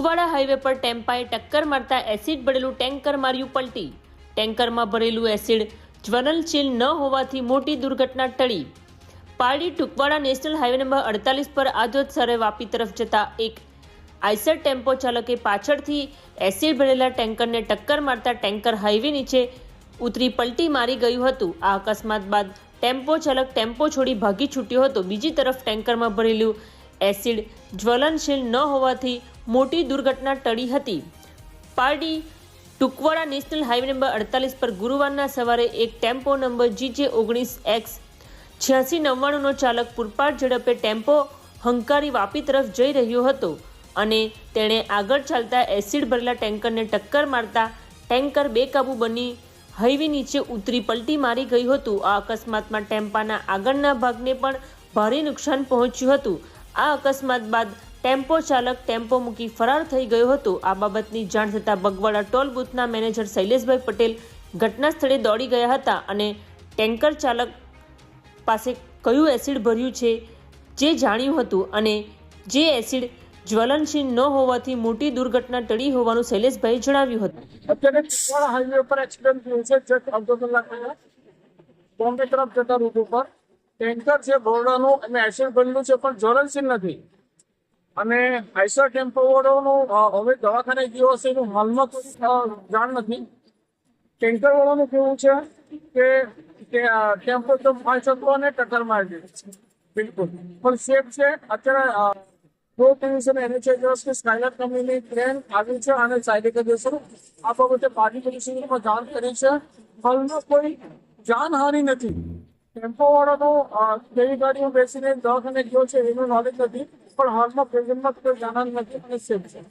ટુકવાડા highway પર ટેમ્પાએ ટક્કર મારતા એસિડ ભરેલું ટેન્કર માર્યું પલટી. ટેન્કરમાં ભરેલું એસિડ જ્વલનશીલ ન હોવાથી મોટી દુર્ઘટના ટળી. Pardi Tukwada national highway number અડતાલીસ પર આજોજ સરે વાપી તરફ જતા એક આઈસર ટેમ્પો ચાલકે પાછળથી એસિડ ભરેલા ટેન્કરને ટક્કર મારતા ટેન્કર હાઈવે નીચે ઉતરી પલટી મારી ગયું હતું. આ અકસ્માત બાદ ટેમ્પો ચાલક ટેમ્પો છોડી ભાગી છૂટ્યો હતો. બીજી તરફ ટેન્કરમાં ભરેલું એસિડ જ્વલનશીલ ન હોવાથી મોટી દુર્ઘટના ટળી હતી. Pardi Tukwada national highway number અડતાલીસ પર ગુરુવારના સવારે એક ટેમ્પો નંબર જીજે ઓગણીસ એક્સ છ્યાસી નવ્વાણુંનો ચાલક પૂરપાટ ઝડપે ટેમ્પો હંકારી વાપી તરફ જઈ રહ્યો હતો અને તેણે આગળ ચાલતા એસિડ ભરેલા ટેન્કરને ટક્કર મારતા ટેન્કર બેકાબુ બની હાઈવે નીચે ઉતરી પલટી મારી ગયું હતું. આ અકસ્માતમાં ટેમ્પાના આગળના ભાગને પણ ભારે નુકસાન પહોંચ્યું હતું. આ અકસ્માત બાદ ટેમ્પો ચાલક ટેમ્પો મૂકી ફરાર થઈ ગયો હતો. આ બાબતની જાણ થતાં બગવાડા ટોલ બૂથના મેનેજર શૈલેષભાઈ પટેલ ઘટના સ્થળે દોડી ગયા હતા અને ટેન્કર ચાલક પાસે કયું એસિડ ભર્યું છે જે જાણ્યું હતું અને જે એસિડ જ્વલનશીલ ન હોવાથી મોટી દુર્ઘટના ટળી હોવાનું શૈલેષભાઈ જણાવ્યું હતું. અત્યારે હાઈવે પર એક્સિડન્ટ થયો છે. જસ્ટ અડધો કલાક પહેલા બોમ્બે તરફ જતા રૂટ ઉપર. ટેન્કર છે, બોરડાનું એમાં એસિડ ભરેલું છે, પણ જ્વલનશીલ નથી. અને આઈસર ટેમ્પો વાળાનું હવે દવાખાને ગયો હશે એનું હાલમાં કોઈ જાણ નથી. ટેન્કર વાળાનું કેવું છે કે ટેમ્પો તો પાંચ હતો અને ટક્કર મારી દીધી બિલકુલ. પણ સેફ છે, અત્યારે રોડ ડિવિઝન એનએચએસ કે સ્કાયલાઇટ કંપનીની ટ્રેન આવી છે અને સાયલેન્ટ કરી આ બાબતે પાર્ટી પોલીસમાં જાણ કરી છે. હાલમાં કોઈ જાનહાનિ નથી. ટેમ્પો વાળાનો તો કેવી ગાડીમાં બેસીને દવાખાને ગયો છે, એનું નોલેજ નથી, પણ હાલમાં પ્રેઝન્ટમાં કોઈ જાનહાનિ નથી, અને સેફ છે.